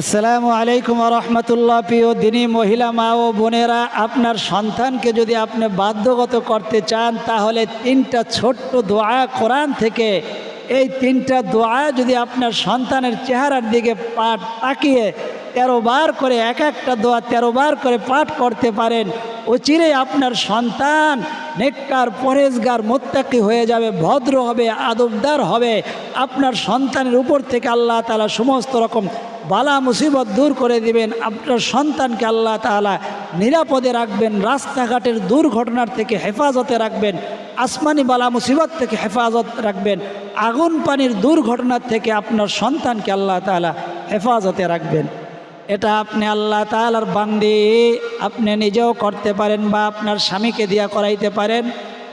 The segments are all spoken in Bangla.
আসসালামু আলাইকুম রহমতুল্লাহ। প্রিয় দিনী মহিলা, মা ও বোনেরা, আপনার সন্তানকে যদি আপনি বাধ্যগত করতে চান, তাহলে তিনটা ছোট্ট দোয়া কোরআন থেকে, এই তিনটা দোয়া যদি আপনার সন্তানের চেহারার দিকে পাঠ তাকিয়ে তেরো বার করে, এক একটা দোয়া তেরো বার করে পাঠ করতে পারেন। অচিরে আপনার সন্তান নেককার পরেজগার মোত্তাকি হয়ে যাবে, ভদ্র হবে, আদবদার হবে। আপনার সন্তানের উপর থেকে আল্লাহ তালা সমস্ত রকম বালা মুসিবত দূর করে দিবেন। আপনার সন্তানকে আল্লাহ তালা নিরাপদে রাখবেন, রাস্তাঘাটের দুর্ঘটনার থেকে হেফাজতে রাখবেন, আসমানি বালা মুসিবত থেকে হেফাজত রাখবেন, আগুন পানির দুর্ঘটনার থেকে আপনার সন্তানকে আল্লাহ তালা হেফাজতে রাখবেন। এটা আপনি আল্লাহ তালার বান্দি। আপনি নিজেও করতে পারেন বা আপনার স্বামীকে দিয়া করাইতে পারেন,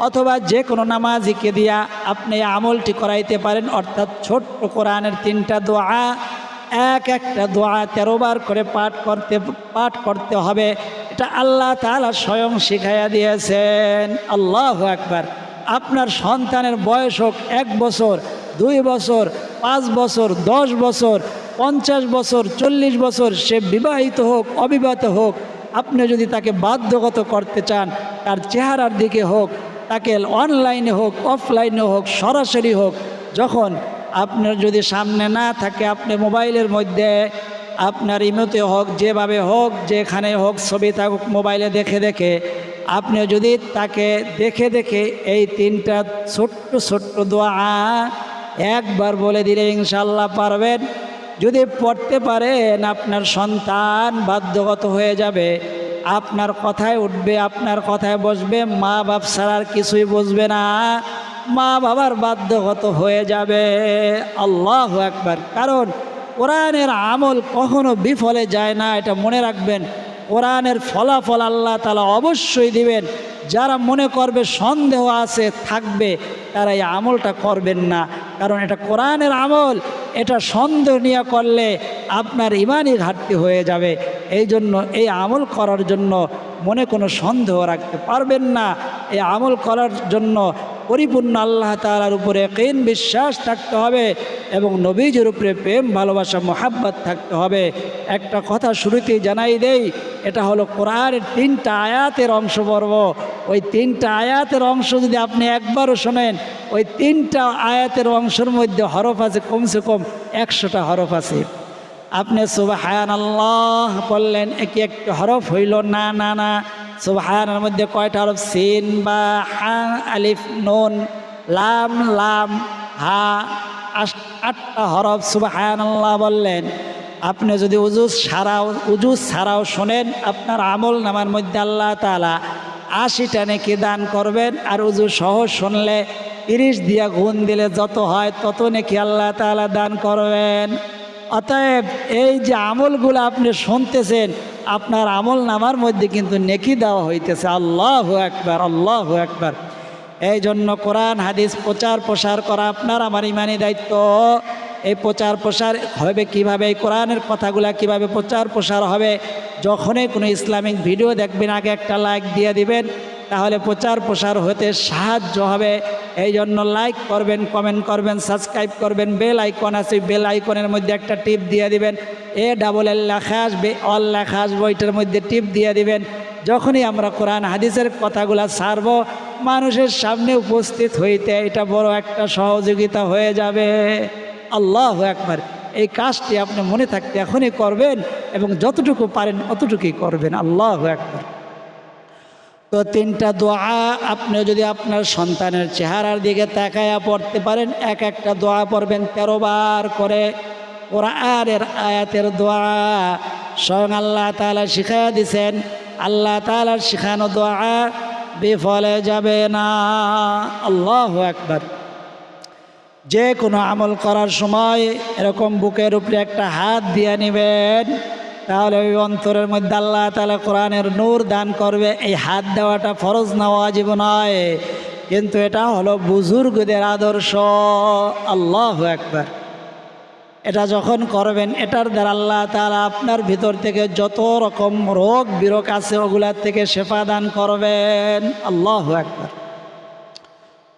অথবা যে কোনো নামাজিকে দিয়া আপনি আমলটি করাইতে পারেন, অর্থাৎ ছোট্ট কোরআনের তিনটা দোয়া, এক একটা দোয়া তেরো বার করে পাঠ করতে পাঠ করতে হবে। এটা আল্লাহ তালা স্বয়ং শিখাইয়া দিয়েছেন। আল্লাহ একবার আপনার সন্তানের বয়স হোক এক বছর দুই বছর, পাঁচ বছর, দশ বছর, পঞ্চাশ বছর, চল্লিশ বছর সে বিবাহিত হোক, অবিবাহিত হোক, আপনি যদি তাকে বাধ্যগত করতে চান, তার চেহারার দিকে হোক, তাকে অনলাইনে হোক অফলাইনে হোক, সরাসরি হোক, যখন আপনার যদি সামনে না থাকে, আপনি মোবাইলের মধ্যে, আপনার ইমতে হোক, যেভাবে হোক, যেখানে হোক, ছবি থাকুক, মোবাইলে দেখে দেখে, আপনি যদি তাকে দেখে দেখে এই তিনটা ছোট্ট ছোট্ট দোয়া একবার বলে দিলে ইনশাল্লাহ পারবেন। যদি পড়তে পারেন, আপনার সন্তান বাধ্যগত হয়ে যাবে। আপনার কথায় উঠবে, আপনার কথায় বসবে, মা বাপ ছাড়ার কিছুই বুঝবে না। মা বাবার বাধ্যগত হয়ে যাবে। আল্লাহ একবার কারণ কোরআনের আমল কখনো বিফলে যায় না, এটা মনে রাখবেন। কোরআনের ফলাফল আল্লাহ তালা অবশ্যই দিবেন। যারা মনে করবে সন্দেহ আছে, থাকবে, তারা এই আমলটা করবেন না। কারণ এটা কোরআনের আমল, এটা সন্দেহ নিয়ে করলে আপনার ইমানই ঘাটতি হয়ে যাবে। এই জন্য এই আমল করার জন্য মনে কোনো সন্দেহ রাখতে পারবেন না। এই আমল করার জন্য পরিপূর্ণ আল্লাহ তালার উপরে কেন বিশ্বাস থাকতে হবে এবং নবীজের উপরে প্রেম, ভালোবাসা, মোহাব্বত থাকতে হবে। একটা কথা শুরুতেই জানাই দেই, এটা হলো কোরআনের তিনটা আয়াতের অংশ পর্ব ওই তিনটা আয়াতের অংশ যদি আপনি একবারও শোনেন, ওই তিনটা আয়াতের অংশের মধ্যে হরফ আছে কমসে কম একশোটা হরফ আছে। আপনি সুবাহান আল্লাহ বললেন, একে একটি হরফ হইল না না না। সুবাহানের মধ্যে কয়টা হরফ সিন, বা, হা, আলিফ, নুন, লাম লাম, হা আটটা হরফ সুবাহান আল্লাহ বললেন। আপনি যদি উজুজ সারাও উজুজ ছাড়াও শোনেন, আপনার আমল নামার মধ্যে আল্লাহ তালা আশিটা নাকি দান করবেন, আর উজু সহ শুনলে তিরিশ দিয়া গুণ দিলে যত হয় তত নাকি আল্লাহ তালা দান করবেন। অতএব এই যে আমলগুলো আপনি শুনতেছেন আপনার আমল নামার মধ্যে কিন্তু নেকি দেওয়া হইতেছে। আল্লাহ একবার আল্লাহ একবার এই জন্য কোরআন, হাদিস, প্রচার প্রসার করা আপনার আমার ইমানি দায়িত্ব। এই প্রচার প্রসার হবে কীভাবে? এই কোরআনের কথাগুলা কীভাবে প্রচার প্রসার হবে? যখনই কোনো ইসলামিক ভিডিও দেখবেন, আগে একটা লাইক দিয়ে দিবেন। তাহলে প্রচার প্রসার হতে সাহায্য হবে। এই জন্য লাইক করবেন কমেন্ট করবেন সাবস্ক্রাইব করবেন বেল আইকন আছে বেল আইকনের মধ্যে একটা টিপ দিয়ে দিবেন। এ ডাবল এল লেখা আসবে অল লেখা আসবে, ওইটার মধ্যে টিপ দিয়ে দিবেন। যখনই আমরা কোরআন, হাদিসের কথাগুলা ছাড়ব, মানুষের সামনে উপস্থিত হইতে এটা বড় একটা সহযোগিতা হয়ে যাবে। আল্লাহ একবার এই কাজটি আপনি মনে থাকতে এখনই করবেন এবং যতটুকু পারেন অতটুকুই করবেন। আল্লাহ একবার তো তিনটা দোয়া আপনি যদি আপনার সন্তানের চেহারার দিকে তাকায়া পড়তে পারেন, এক একটা দোয়া পড়বেন তেরো বার করে। কোরআনের আয়াতের দোয়া স্বয়ং আল্লাহ তালা শিখাইয়া দিছেন, আল্লাহ তালার শিখানো দোয়া বিফলে যাবে না। আল্লাহ একবার যে কোনো আমল করার সময় এরকম বুকের উপরে একটা হাত দিয়ে নেবেন। তাহলে ওই অন্তরের মধ্যে আল্লাহ তালা কোরআনের নূর দান করবে। এই হাত দেওয়াটা ফরজ নেওয়া জীব নয়। কিন্তু এটা হলো বুজুর্গদের আদর্শ। আল্লাহ একবার এটা যখন করবেন, এটার দ্বারা আল্লাহ তালা আপনার ভিতর থেকে যত রকম রোগ, বিরোগ আছে, ওগুলার থেকে শেফা দান করবেন। আল্লাহ একবার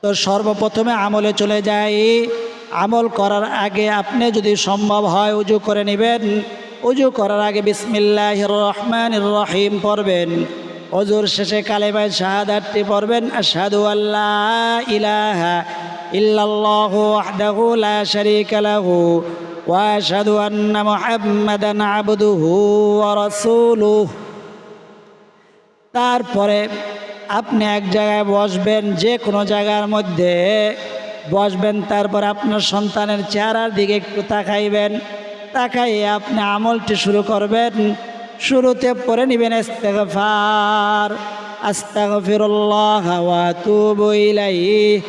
তো সর্বপ্রথমে আমলে চলে যাই। আমল করার আগে আপনি যদি সম্ভব হয় উজু করে নেবেন। উজু করার আগে বিসমিল্লাহ রহমান রহিম পড়বেন। অজুর শেষে কালেমায় শাহাদাতটি পড়বেন, আশহাদু আল্লাহ ইলাহা ইল্লাল্লাহু ওয়াহদাহু লা ওয়া আন্না মুহাম্মাদান আবদুহু ওয়া তারপরে আপনি এক জায়গায় বসবেন, যে কোনো জায়গার মধ্যে বসবেন, তারপর আপনার সন্তানের চেহারার দিকে একটু তাকাইবেন। তাকাইয়ে আপনি আমলটি শুরু করবেন, শুরুতে পড়ে নেবেন ইস্তেগফার আস্তাগফিরুল্লাহ ওয়া আতুবু ইলাইহি,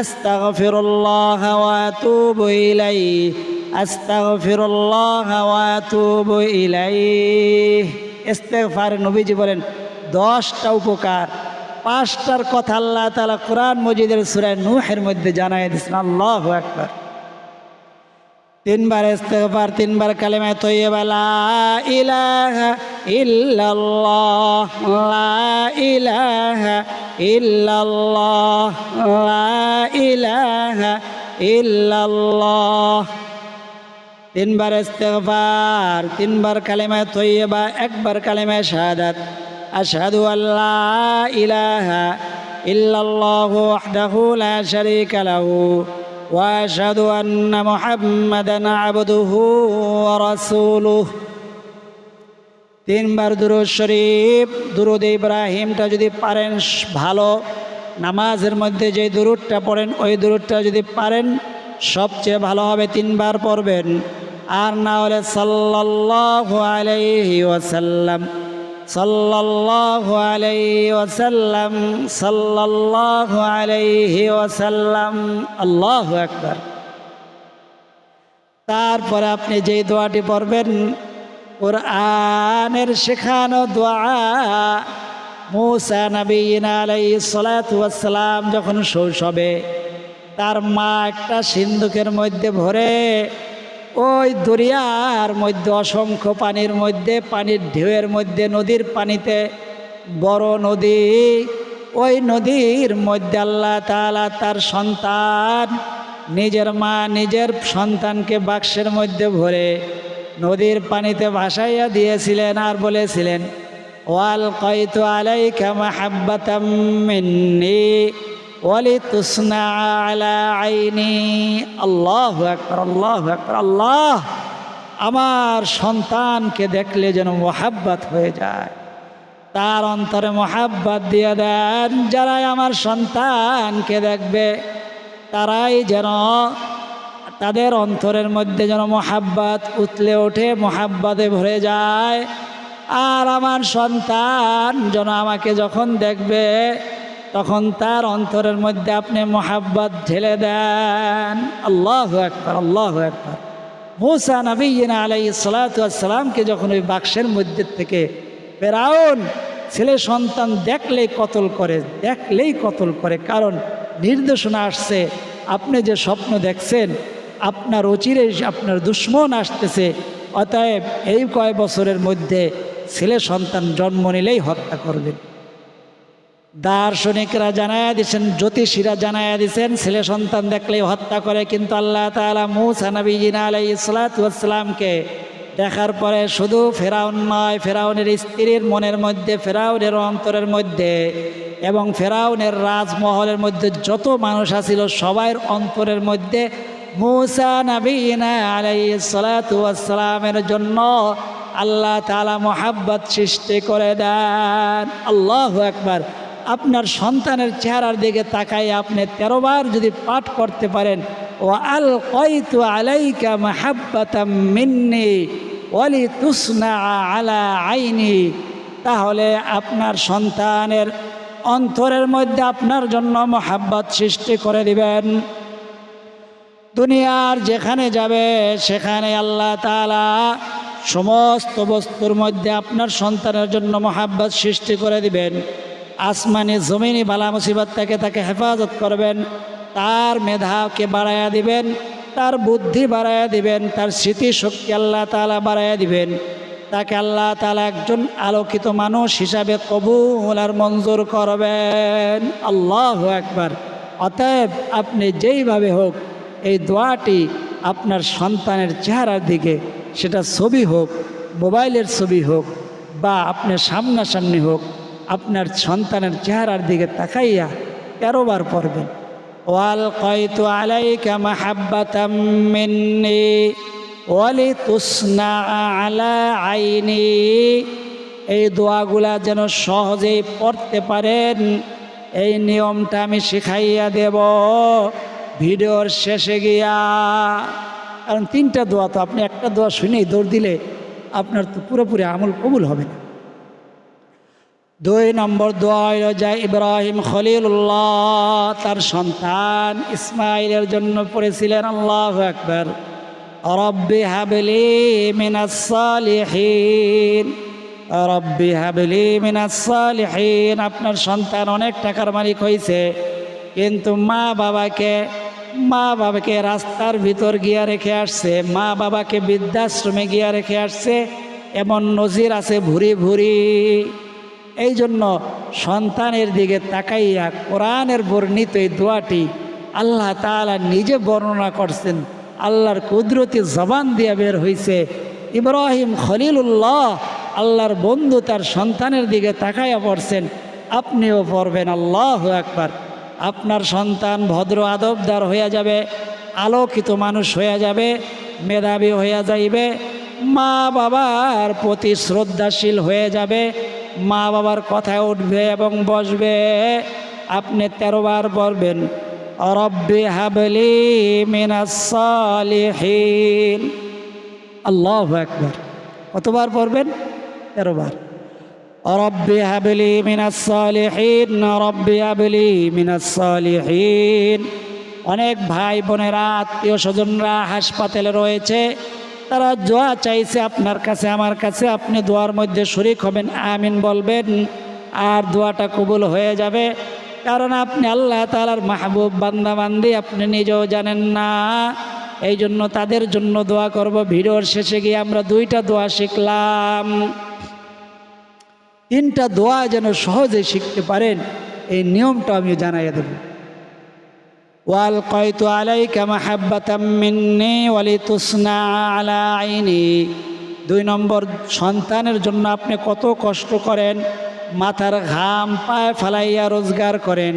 আস্তাগফিরুল্লাহ ওয়া আতুবু ইলাইহি, আস্তাগফিরুল্লাহ ওয়া আতুবু ইলাইহি। ইস্তেগফার নবীজি বলেন, দশটা উপকার, পাঁচটার কথা আল্লাহ তালা কোরআন মজিদের সুরায় নুহের মধ্যে জানাই দিচ্ছেন আল্লাহ একবার তিনবার ইস্তেগফার, তিনবার কালেমায় তৈয়বা, লা ইলাহা ইল্লাল্লাহ, লা ইলাহা ইল্লাল্লাহ, লা ইলাহা ইল্লাল্লাহ। তিনবার ইস্তেগফার, তিনবার কালেমায় তৈয়বা, একবার কালেমায় শাহাদাত। আশহাদু আল্লা ইলাহা ইল্লাল্লাহু ওয়াহদাহু লা শারীকা লাহু। আন্না মুহাম্মাদান আবদুহু ওয়া রাসূলুহু তিনবার দুরুদ শরীফ, দুরুদ ইব্রাহিমটা যদি পারেন ভালো। নামাজের মধ্যে যে দুরুদটা পড়েন, ওই দুরুদটা যদি পারেন, সবচেয়ে ভালো হবে তিনবার পড়বেন। আর না হলে সাল্লাল্লাহু আলাইহি ওয়াসাল্লাম। সাল্লাল্লাহু আলাইহি ওয়াসাল্লাম, সাল্লাল্লাহু আলাইহি ওয়াসাল্লাম। আল্লাহু আকবার। তারপরে আপনি যেই দোয়াটি পড়বেন, কোরআনের শেখানো দোয়া মুসা নবীন আলাই সালাতাম যখন শৈশবে, তার মা একটা সিন্ধুকের মধ্যে ভরে ওই দরিয়ার মধ্যে, অসংখ্য পানির মধ্যে, পানির ঢেউয়ের মধ্যে, নদীর পানিতে, বড় নদী। ওই নদীর মধ্যে আল্লাহ তালা তার সন্তান, নিজের মা, নিজের সন্তানকে বাক্সের মধ্যে ভরে নদীর পানিতে ভাসাইয়া দিয়েছিলেন আর বলেছিলেন, ওয়াল কয়তু আলাইকা মাহাব্বাতাম মিন্নি। আইনি। আল্লাহু আল্লাহ আমার সন্তানকে দেখলে যেন মোহাব্বত হয়ে যায়। তার অন্তরে মোহাব্বত দিয়ে দেন, যারাই আমার সন্তানকে দেখবে, তারাই যেন তাদের অন্তরের মধ্যে যেন মোহাব্বত উতলে ওঠে, মোহাব্বতে ভরে যায়। আর আমার সন্তান যেন আমাকে যখন দেখবে তখন তার অন্তরের মধ্যে আপনি মোহাব্বত ঢেলে দেন। আল্লাহ একবার আল্লাহ একবার মুসা নবীন আলাই সালাতামকে যখন ওই বাক্সের মধ্যে থেকে ফেরাউন, ছেলে সন্তান দেখলেই কতল করে, দেখলেই কতল করে। কারণ নির্দেশনা আসছে, আপনি যে স্বপ্ন দেখছেন, আপনার অচিরে আপনার দুশ্মন আসতেছে। অতএব এই কয় বছরের মধ্যে ছেলে সন্তান জন্ম নিলেই হত্যা করবেন। দার্শনিকরা জানায়া দিছেন, জ্যোতিষীরা জানায়া দিছেন, ছেলে সন্তান দেখলেই হত্যা করে, কিন্তু আল্লাহ তালা মুসা নবীজিনা আলাই ইসলাতামকে দেখার পরে শুধু ফেরাউন নয়, ফেরাউনের স্ত্রীর মনের মধ্যে, ফেরাউনের অন্তরের মধ্যে এবং ফেরাউনের রাজমহলের মধ্যে যত মানুষ আছিল সবার অন্তরের মধ্যে মুসা নবীনা আলাই সালাতামের জন্য আল্লাহ তালা মোহাব্বত সৃষ্টি করে দেন। আল্লাহ একবার আপনার সন্তানের চেহারার দিকে তাকাই আপনি তেরোবার যদি পাঠ করতে পারেন ও আল কয়তু আলাইকা মাহাব্বাতাম মিন্নি ওয়ালি তুসনা আলা আইনি। তাহলে আপনার সন্তানের অন্তরের মধ্যে আপনার জন্য মহাব্বত সৃষ্টি করে দিবেন। দুনিয়ার যেখানে যাবে, সেখানে আল্লাহ তালা সমস্ত বস্তুর মধ্যে আপনার সন্তানের জন্য মহাব্বত সৃষ্টি করে দিবেন। আসমানি জমিনি বালা মুসিবত থেকে তাকে হেফাজত করবেন, তার মেধাকে বাড়াইয়া দিবেন, তার বুদ্ধি বাড়াইয়া দিবেন, তার স্মৃতিশক্তি আল্লাহ তালা বাড়াইয়া দিবেন। তাকে আল্লাহ তালা একজন আলোকিত মানুষ হিসাবে কবুল আর মঞ্জুর করবেন। আল্লাহ একবার অতএব আপনি যেইভাবে হোক, এই দোয়াটি আপনার সন্তানের চেহারার দিকে, সেটা ছবি হোক, মোবাইলের ছবি হোক, বা আপনার সামনাসামনি হোক আপনার সন্তানের চেহারার দিকে তাকাইয়া তেরো বার পড়বেন। ওয়াল কয়তু আলাইকা মাহাব্বাতাম মিন্নি ওয়ালি তুসনা আলা আইনি। এই দোয়াগুলা যেন সহজেই পড়তে পারেন, এই নিয়মটা আমি শিখাইয়া দেব ভিডিওর শেষে গিয়া। কারণ তিনটা দোয়া তো আপনি একটা দোয়া শুনেই দৌড় দিলে আপনার তো পুরোপুরি আমল কবুল হবে না। দুই নম্বর দোয়া হইল যায় ইব্রাহিম খলিলুল্লাহ, তার সন্তান ইসমাইলের জন্য পড়েছিলেন, আল্লাহ একবার রব্বি হাবলি মিনাস সালিহিন, রব্বি হাবলি মিনাস সালিহিন। আপনার সন্তান অনেক টাকার মালিক হয়েছে কিন্তু মা বাবাকে মা বাবাকে রাস্তার ভিতর গিয়া রেখে আসছে, মা বাবাকে বৃদ্ধাশ্রমে গিয়া রেখে আসছে, এমন নজির আছে ভুরি ভুরি। এই জন্য সন্তানের দিকে তাকাইয়া কোরআনের বর্ণিত এই দোয়াটি আল্লাহ তালা নিজে বর্ণনা করছেন। আল্লাহর কুদরতি জবান দিয়া বের হয়েছে ইব্রাহিম খলিলুল্লাহ আল্লাহর বন্ধু তার সন্তানের দিকে তাকাইয়া পড়ছেন। আপনিও পড়বেন, আল্লাহ একবার আপনার সন্তান ভদ্র আদবদার হইয়া যাবে, আলোকিত মানুষ হইয়া যাবে, মেধাবী হইয়া যাইবে মা বাবার প্রতি শ্রদ্ধাশীল হয়ে যাবে মা বাবার কথায় উঠবে এবং বসবে, আপনি তেরো বার বলবেন, রব্বি হাবলি মিনাসলিহীন আল্লাহ একবার কতবার পড়বেন তেরো বার। রব্বি হাবলি মিনাসলিহীন রব্বি হাবলি মিনাসলিহীন অনেক ভাই বোনেরা আত্মীয় স্বজনরা হাসপাতালে রয়েছে তারা দোয়া চাইছে আপনার কাছে, আমার কাছে আপনি দোয়ার মধ্যে শরিক হবেন, আমিন বলবেন, আর দোয়াটা কবুল হয়ে যাবে। কারণ আপনি আল্লাহ তালার মাহবুব বান্দাবান্দি আপনি নিজেও জানেন না। এই জন্য তাদের জন্য দোয়া করব। ভিডিওর শেষে গিয়ে আমরা দুইটা দোয়া শিখলাম। তিনটা দোয়া যেন সহজে শিখতে পারেন, এই নিয়মটা আমি জানাইয়া দেব। والقيت عليك محبة مني ولتصنع على عيني দুই নম্বর সন্তানের জন্য আপনি কত কষ্ট করেন মাথার ঘাম পায়ে ফালাইয়া রোজগার করেন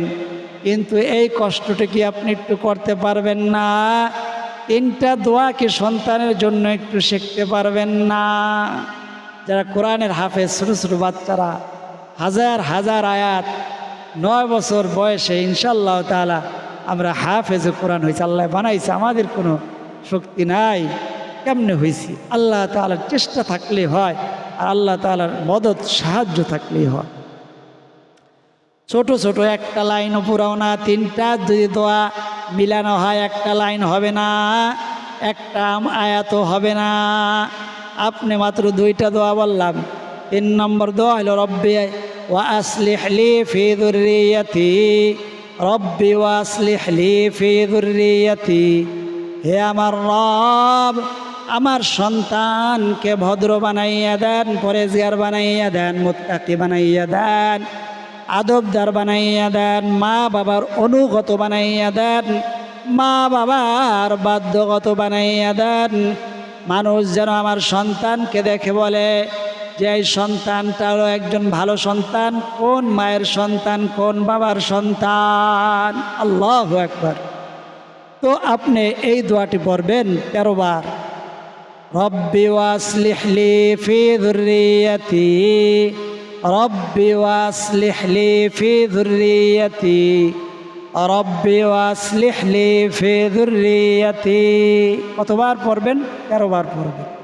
কিন্তু এই কষ্টটা কি আপনি একটু করতে পারবেন না তিনটা দোয়া কি সন্তানের জন্য একটু শিখতে পারবেন না যারা কোরআনের হাফেজ ছোটো ছোটো বাচ্চারা হাজার হাজার আয়াত নয় বছর বয়সে ইনশাল্লাহ তালা আমরা হাফেজে কোরআন হয়েছে আল্লাহ বানাইছে, আমাদের কোনো শক্তি নাই। কেমনে হয়েছি আল্লাহ তালার চেষ্টা থাকলে হয়, আর আল্লাহ তালার মদত, সাহায্য থাকলেই হয়। ছোট ছোট একটা লাইন পুরাও না, তিনটা যদি দোয়া মিলানো হয়, একটা লাইন হবে না, একটা আয়াত হবে না। আপনি মাত্র দুইটা দোয়া বললাম। তিন নম্বর দোয়া হলো, রব্বি ওয়া আসলিহলি ফি দুর্রিয়াতি রব্বি ওয়া আসলিহলি ফি দুর্রিয়াতি হে আমার রব, আমার সন্তানকে ভদ্র বানাইয়া দেন, পরেজগার বানাইয়া দেন, মুত্তাকি বানাইয়া দেন, আদবদার বানাইয়া দেন, মা বাবার অনুগত বানাইয়া দেন, মা বাবার বাধ্যগত বানাইয়া দেন। মানুষ যেন আমার সন্তানকে দেখে বলে যে এই সন্তানটারও একজন ভালো সন্তান, কোন মায়ের সন্তান, কোন বাবার সন্তান? আল্লাহ একবার তো আপনি এই দোয়াটি পড়বেন তেরো বার। রব্বি ওয়াসলিহলি ফি যুররিয়াতি, রব্বি ওয়াসলিহলি ফি যুররিয়াতি, রব্বি ওয়াসলিহলি ফি যুররিয়াতি। কতবার পড়বেন? তেরো বার পড়বেন।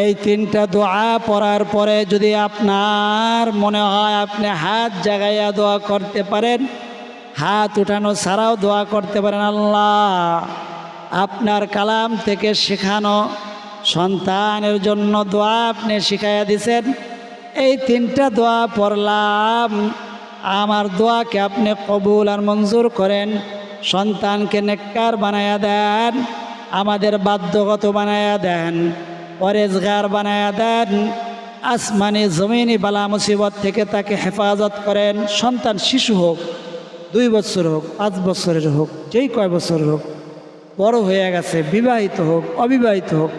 এই তিনটা দোয়া পড়ার পরে যদি আপনার মনে হয় আপনি হাত জাগাইয়া দোয়া করতে পারেন, হাত উঠানো ছাড়াও দোয়া করতে পারেন। আল্লাহ আপনার কালাম থেকে শেখানো সন্তানের জন্য দোয়া আপনি শিখাইয়া দিছেন। এই তিনটা দোয়া পড়লাম, আমার দোয়াকে আপনি কবুল আর মঞ্জুর করেন, সন্তানকে নেককার বানায়া দেন, আমাদের বাধ্যগত বানায়া দেন। পরেজগার বানায়া দেন। আসমানি জমিনি বালা মুসিবত থেকে তাকে হেফাজত করেন। সন্তান শিশু হোক, দুই বছর হোক, পাঁচ বছরের হোক, যেই কয় বছর হোক, বড় হয়ে গেছে, বিবাহিত হোক, অবিবাহিত হোক,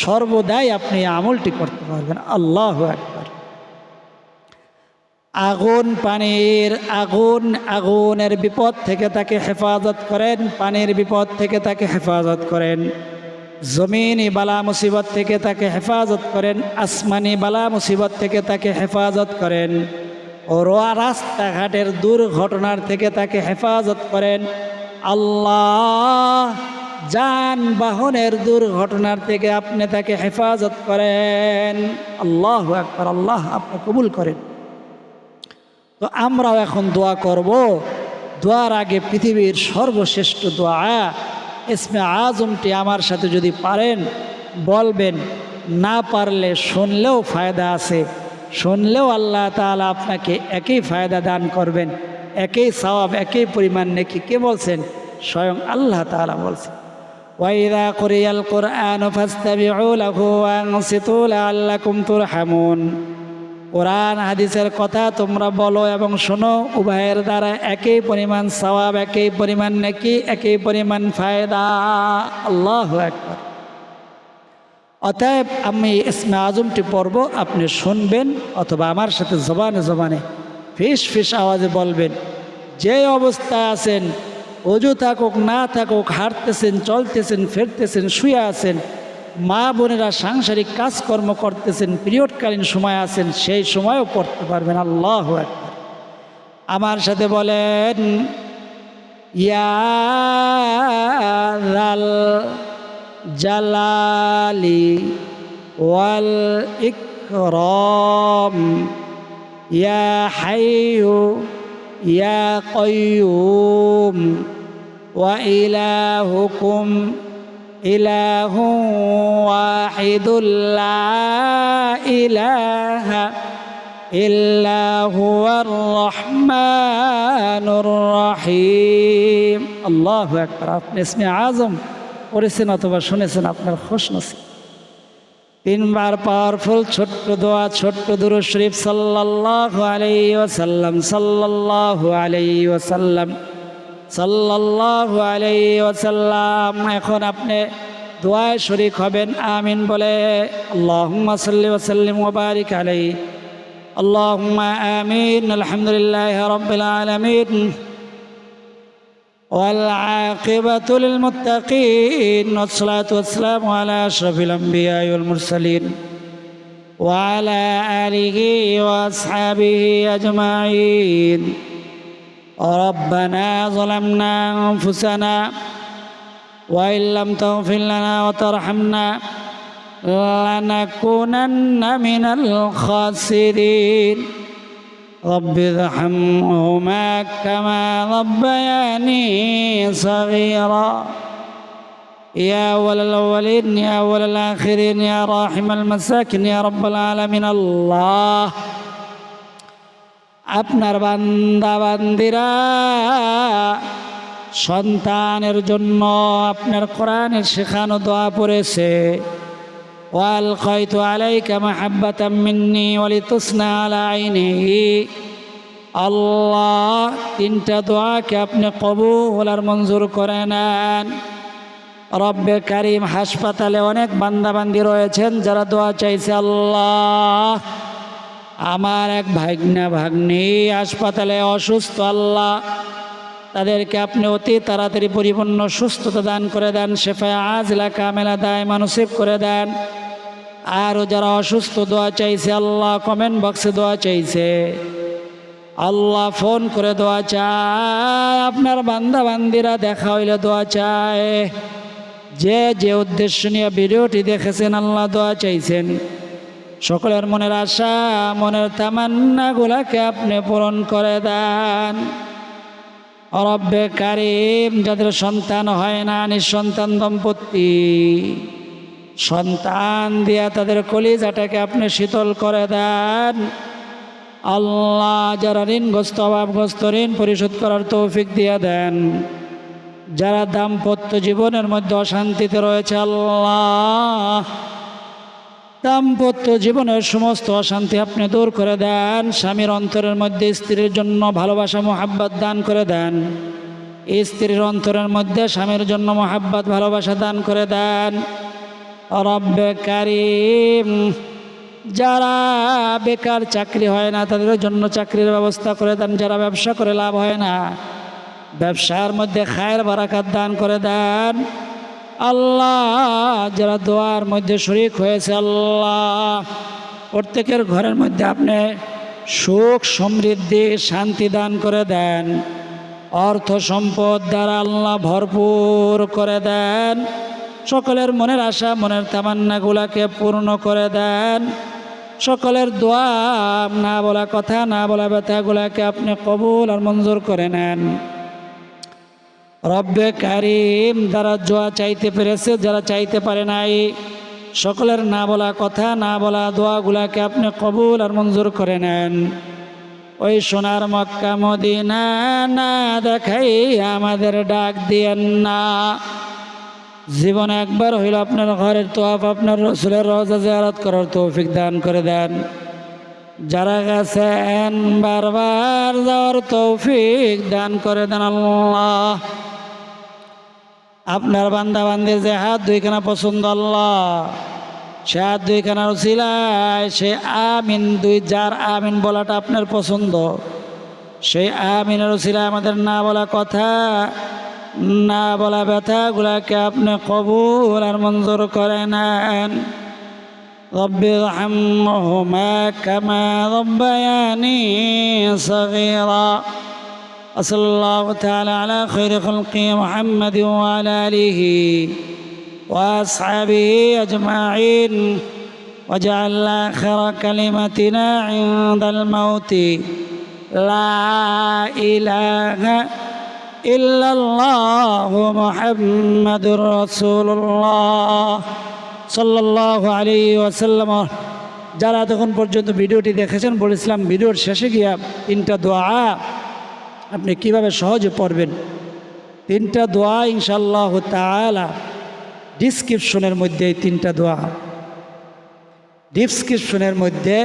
সর্বদাই আপনি আমলটি করতে পারবেন। আল্লাহ একবার আগুন, পানির আগুন, আগুনের বিপদ থেকে তাকে হেফাজত করেন, পানির বিপদ থেকে তাকে হেফাজত করেন। জমিনি বালা মুসিবত থেকে তাকে হেফাজত করেন, আসমানি বালা মুসিবত থেকে তাকে হেফাজত করেন। ও রোয়া রাস্তাঘাটের দুর্ঘটনার থেকে তাকে হেফাজত করেন। আল্লাহ যানবাহনের দুর্ঘটনার থেকে আপনি তাকে হেফাজত করেন। আল্লাহ একবার আল্লাহ আপনি কবুল করেন। তো আমরাও এখন দোয়া করব। দোয়ার আগে পৃথিবীর সর্বশ্রেষ্ঠ দোয়া ইসমে আজমটি আমার সাথে যদি পারেন, বলবেন, না পারলে শুনলেও ফায়দা আছে। শুনলেও আল্লাহ তাআলা আপনাকে একই ফায়দা দান করবেন, একই সওয়াব, একই পরিমাণ নাকি কে বলছেন? স্বয়ং আল্লাহ তাআলা বলছেন। ওয়াইদা করিয়াল কোরআন ফাস্তাবিউ লাহু কোরআন, হাদিসের কথা তোমরা বলো এবং শোনো। উভয়ের দ্বারা একই পরিমাণ সওয়াব, একই পরিমাণ নাকি, একই পরিমাণ ফায়দা। আল্লাহ একবার অতএব আমি ইসমে আজমটি পড়ব, আপনি শুনবেন অথবা আমার সাথে জবানে জবানে ফিস ফিস আওয়াজে বলবেন, যে অবস্থায় আছেন অজু থাকুক, না থাকুক, হাঁটতেছেন, চলতেছেন, ফিরতেছেন, শুয়ে আছেন মা বোনেরা সাংসারিক কাজকর্ম করতেছেন, পিরিয়ডকালীন সময় আছেন, সেই সময়ও পড়তে পারবেন। আল্লাহ আমার সাথে বলেন ইয়াল জালালি ওয়াল ইকরম, ইয়া হাইয়ু, ইয়া কয়ুম ওয়া ইলাহুকুম إله واحد لا إله إلا هو الرحمن الرحيم الله أكبر আপনি ইসমে আজম পড়েছেন অথবা শুনেছেন আপনার খুশ নসিব তিনবার পাওয়ারফুল ছোট্ট দোয়া ছোট্ট দুরু শরীফ সাল্লাল্লাহু আলাইহি ওয়াসাল্লাম সাল্লাল্লাহু আলাইহি ওয়াসাল্লাম সাল্লাল্লাহু আলাইহি ওয়াসাল্লাম এখন আপনি দোয়ায় শরীক হবেন আমিন বলে আল্লাহুম্মা সাল্লি ওয়া সাল্লিম ওয়া বারিক আলাইহি আল্লাহুম্মা আমিন আলহামদুলিল্লাহি রাব্বিল আলামিন والعاقبة للمتقين والصلاة والسلام على أشرف الأنبياء والمرسلين وعلى آله وأصحابه أجمعين ربنا ظلمنا أنفسنا وإن لم تغفر لنا وترحمنا لنكونن من الخاسرين. رب ارحمهما كما ربياني صغيرا. يا أول الأولين يا أول الآخرين يا راحم المساكين يا رب العالمين. الله আপনার বান্দা বান্দিরা সন্তানের জন্য আপনার কোরআনের শেখানো দোয়া পড়েছে। ওয়াল কয়তু আলাইকা মাহাব্বাতাম মিন্নি ওয়ালিতুসনা আলা আল্লাহ তিনটা দোয়াকে আপনি কবুল আর মঞ্জুর করে নেন। রব্বে কারিম হাসপাতালে অনেক বান্দাবান্দি রয়েছেন যারা দোয়া চাইছে আল্লাহ। আমার এক ভাগ্না ভাগ্নি হাসপাতালে অসুস্থ, আল্লাহ। তাদেরকে আপনি অতি তাড়াতাড়ি পরিপূর্ণ সুস্থতা দান করে দেন, শেফায় আজলা কামেলা দায় মানসিক করে দেন। আরও যারা অসুস্থ, দোয়া চাইছে, আল্লাহ কমেন্ট বক্সে দোয়া চাইছে। আল্লাহ ফোন করে দোয়া চায়, আপনার বান্দা বান্দিরা দেখা হইলে দোয়া চায়। যে যে উদ্দেশ্য নিয়ে ভিডিওটি দেখেছেন, আল্লাহ দোয়া চাইছেন। সকলের মনের আশা, মনের তামান্নাগুলাকে আপনি পূরণ করে দেন। অরব্বে কারিম, যাদের সন্তান হয় না, নিঃসন্তান দম্পতি, সন্তান দিয়া তাদের কলিজাটাকে আপনি শীতল করে দেন। আল্লাহ যারা ঋণগ্রস্ত, অভাবগ্রস্ত ঋণ পরিশোধ করার তৌফিক দিয়ে দেন। যারা দাম্পত্য জীবনের মধ্যে অশান্তিতে রয়েছে, আল্লাহ দাম্পত্য জীবনের সমস্ত অশান্তি আপনি দূর করে দেন। স্বামীর অন্তরের মধ্যে স্ত্রীর জন্য ভালোবাসা, মোহাব্বত দান করে দেন। স্ত্রীর অন্তরের মধ্যে স্বামীর জন্য মোহাব্বত, ভালোবাসা দান করে দেন। রব্বে যারা বেকার চাকরি হয় না, তাদের জন্য চাকরির ব্যবস্থা করে দেন। যারা ব্যবসা করে লাভ হয় না, ব্যবসার মধ্যে খায়ের বারাকাত দান করে দেন। আল্লাহ, যারা দোয়ার মধ্যে শরিক হয়েছে আল্লাহ, প্রত্যেকের ঘরের মধ্যে আপনি সুখ, সমৃদ্ধি, শান্তি দান করে দেন। অর্থ সম্পদ দ্বারা আল্লাহ ভরপুর করে দেন। সকলের মনের আশা, মনের তামান্নাগুলাকে পূর্ণ করে দেন। সকলের দোয়া, না বলা কথা, না বলা ব্যথাগুলাকে আপনি কবুল আর মঞ্জুর করে নেন। রব্বে কারিম, যারা জোয়া চাইতে পেরেছে, যারা চাইতে পারে নাই, সকলের না বলা কথা, না বলা দোয়াগুলাকে আপনি কবুল আর মঞ্জুর করে নেন। ওই সোনার মক্কা মদিনা না দেখাই আমাদের ডাক দিয়েন না। জীবন একবার হইল আপনার ঘরের তোয়াফ, আপনার রসুলের রজা জিয়ারত করার তৌফিক দান করে দেন। যারা গেছেন বারবার যাওয়ার তৌফিক দান করে দেন আল্লাহ। আপনার বান্দা বান্দির যে হাত দুইখানা পছন্দ আল্লাহ সে হাত দুইখানার ছিলায় সে আমিন দুই যার আমিন বলাটা আপনার পছন্দ সেই আমিনের ছিলায় আমাদের না বলা কথা না বলা ব্যথাগুলাকে আপনি কবুল আর মঞ্জুর করে নেন رب ارحمهما كما ربياني صغيرا وصلى الله تعالى على خير خلقه محمد وعلى آله وأصحابه أجمعين واجعل آخر كلمتنا عند الموت لا إله إلا الله محمد رسول الله সাল্লাহ আলী ওয়াসাল্লাম যারা তখন পর্যন্ত ভিডিওটি দেখেছেন বলেছিলাম ভিডিওর শেষে গিয়া তিনটা দোয়া আপনি কীভাবে সহজে পড়বেন? তিনটা দোয়া ইনশাল্লাহ তালা ডিসক্রিপশনের মধ্যে এই তিনটা দোয়া। ডিসক্রিপশনের মধ্যে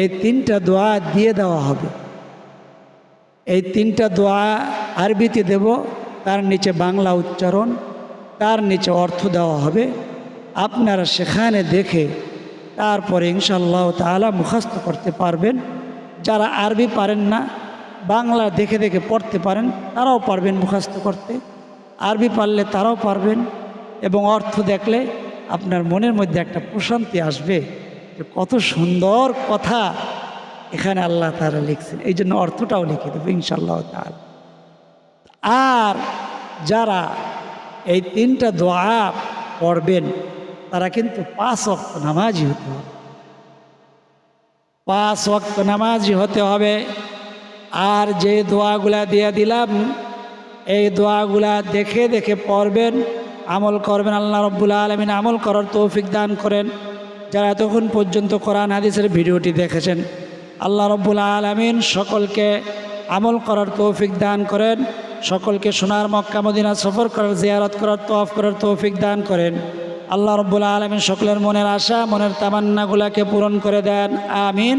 এই তিনটা দোয়া দিয়ে দেওয়া হবে। এই তিনটা দোয়া আরবিতে দেব, তার নিচে বাংলা উচ্চারণ, তার নিচে অর্থ দেওয়া হবে। আপনারা সেখানে দেখে তারপরে ইনশাল্লাহ তালা মুখস্থ করতে পারবেন। যারা আরবি পারেন না বাংলা দেখে দেখে পড়তে পারেন, তারাও পারবেন মুখস্থ করতে। আরবি পারলে তারাও পারবেন এবং অর্থ দেখলে আপনার মনের মধ্যে একটা প্রশান্তি আসবে যে কত সুন্দর কথা এখানে আল্লাহ তারা লিখছেন। এই জন্য অর্থটাও লিখে দেবে ইনশাল্লাহ তাল আর যারা এই তিনটা দোয়া পড়বেন, তারা কিন্তু পাঁচ অক্ত নামাজি হতে হবে। পাঁচ অক্ত নামাজি হতে হবে। আর যে দোয়াগুলা দিয়ে দিলাম, এই দোয়াগুলা দেখে দেখে পড়বেন, আমল করবেন, আল্লাহ রব্বুল আলমিন আমল করার তৌফিক দান করেন। যারা এতক্ষণ পর্যন্ত কোরআন হাদিসের ভিডিওটি দেখেছেন, আল্লাহ রব্বুল আলমিন সকলকে আমল করার তৌফিক দান করেন। সকলকে সোনার মক্কা, মদিনা সফর করার, জিয়ারত করার তফ করার তৌফিক দান করেন। আল্লাহ রব্বুল আলমিন সকলের মনের আশা, মনের তামান্নাগুলাকে পূরণ করে দেন। আমিন।